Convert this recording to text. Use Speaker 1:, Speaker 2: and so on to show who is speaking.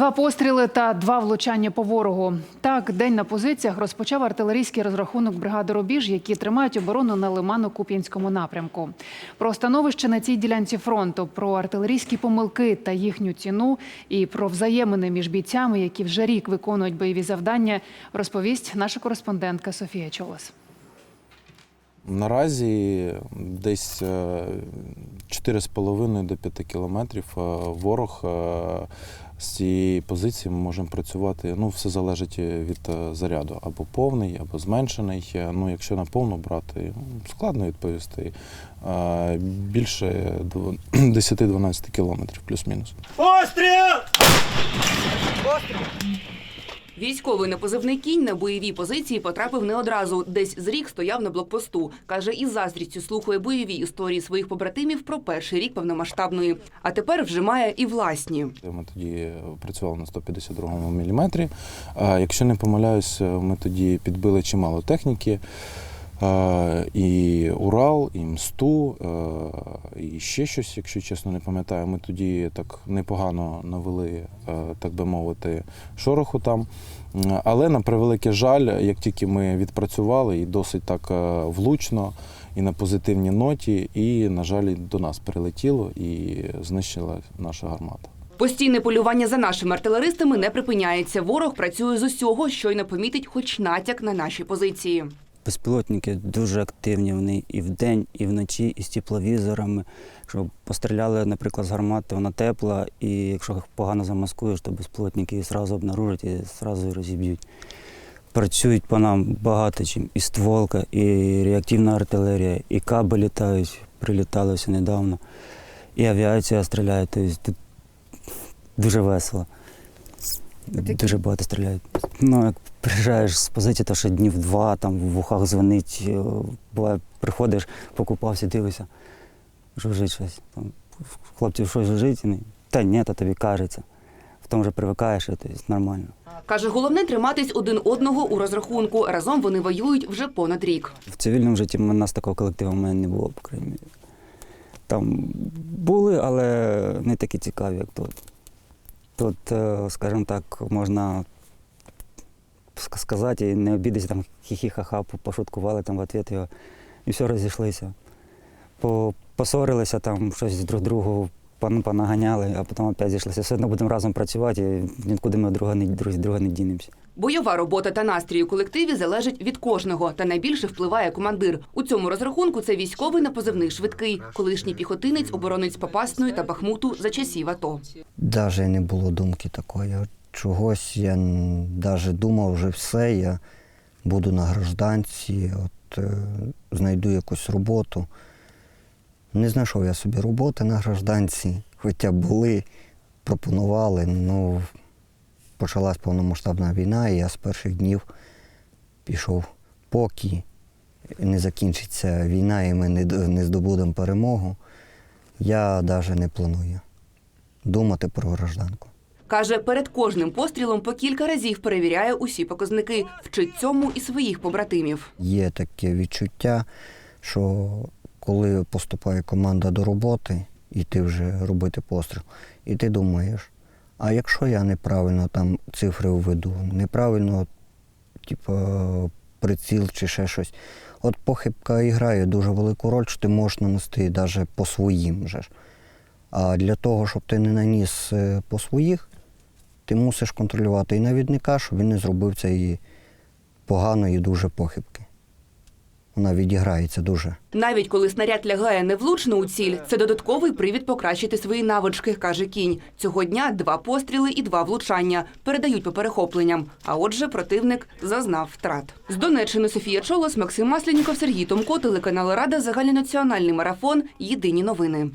Speaker 1: Два постріли та два влучання по ворогу. Так, день на позиціях розпочав артилерійський розрахунок бригади Рубіж, які тримають оборону на Лимано-Куп'янському напрямку. Про становище на цій ділянці фронту, про артилерійські помилки та їхню ціну, і про взаємини між бійцями, які вже рік виконують бойові завдання, розповість наша кореспондентка Софія Чолос.
Speaker 2: Наразі десь е, 4,5 до 5 кілометрів е, ворог е, з цієї позиції ми можемо працювати. Ну, все залежить від е, заряду. Або повний, або зменшений. Е, Ну, якщо на повну брати, ну, складно відповісти. Е, Більше 10-12 кілометрів, плюс-мінус.
Speaker 3: Постріл!
Speaker 4: Військовий на позивний кінь на бойові позиції потрапив не одразу. Десь з рік стояв на блокпосту. Каже, із заздрістю слухає бойові історії своїх побратимів про перший рік повномасштабної. А тепер вже має і власні.
Speaker 2: Ми тоді працювали на 152 міліметрі. Якщо не помиляюсь, ми тоді підбили чимало техніки. І Урал, і Мсту, е, і ще щось, якщо чесно не пам'ятаю. Ми тоді так непогано навели, е, так би мовити, шороху там. Але на превеликий жаль, як тільки ми відпрацювали і досить так е, влучно, і на позитивній ноті, і, на жаль, до нас прилетіло і знищила наша гармата.
Speaker 4: Постійне полювання за нашими артилеристами не припиняється. Ворог працює з усього, щойно помітить, хоч натяк на наші позиції.
Speaker 5: Безпілотники дуже активні. Вони і вдень, і вночі, і з тепловізорами. Якщо постріляли, наприклад, з гармати, вона тепла, і якщо їх погано замаскуєш, то безпілотники її одразу обнаружать і одразу розіб'ють. Працюють по нам багато чим. І стволка, і реактивна артилерія, і каби літають, прилітали все недавно, і авіація стріляє. Тобто тут дуже весело. Дуже багато стріляють. Ну, як приїжджаєш з позиції, то ще днів два, там в вухах дзвонить. е, Буває, приходиш, покупався, дивишся, жужить щось. Там, хлопців щось жужить, та ні, то тобі кажеться. В тому вже привикаєш, і, тобто нормально.
Speaker 4: Каже, головне триматись один одного у розрахунку. Разом вони воюють вже понад рік.
Speaker 5: В цивільному житті у нас такого колективу в мене не було, по крайній мірі. Там були, але не такі цікаві, як тут. Тут, е, скажімо так, можна сказати і не обідатися, там хі-хі-ха-ха, пошуткували там в відповідь його, і все розійшлися. По, посорилися там, щось друг другу пан- понаганяли, а потім опять зійшлися. Все одно будемо разом працювати, і нікуди ми друга не, друг, друга не дінемося.
Speaker 4: Бойова робота та настрій у колективі залежить від кожного, та найбільше впливає командир. У цьому розрахунку це військовий на позивний швидкий, колишній піхотинець, оборонець Попасної та Бахмуту за часів АТО.
Speaker 6: Даже не було думки такої. Чогось я навіть думав вже все, я буду на гражданці, от е, знайду якусь роботу. Не знайшов я собі роботи на гражданці, хоча були, пропонували. Ну, почалась повномасштабна війна, і я з перших днів пішов, поки не закінчиться війна і ми не, не здобудемо перемогу, я навіть не планую думати про гражданку.
Speaker 4: Каже, перед кожним пострілом по кілька разів перевіряє усі показники, вчить цьому і своїх побратимів.
Speaker 6: Є таке відчуття, що коли поступає команда до роботи, і ти вже робити постріл, і ти думаєш, а якщо я неправильно там цифри введу, неправильно, типу, приціл чи ще щось. От похибка і грає дуже велику роль, що ти можеш нанести навіть по своїм. Же. А для того, щоб ти не наніс е, по своїх, ти мусиш контролювати і навідника, щоб він не зробив цієї поганої дуже похибки. Вона відіграється дуже.
Speaker 4: Навіть коли снаряд лягає невлучно у ціль, це додатковий привід покращити свої навички, каже кінь. Цього дня два постріли і два влучання передають по перехопленням. А отже, противник зазнав втрат. З Донеччини Софія Чолос, Максим Масленіков, Сергій Томко, телеканал Рада, загальнонаціональний марафон. Єдині новини.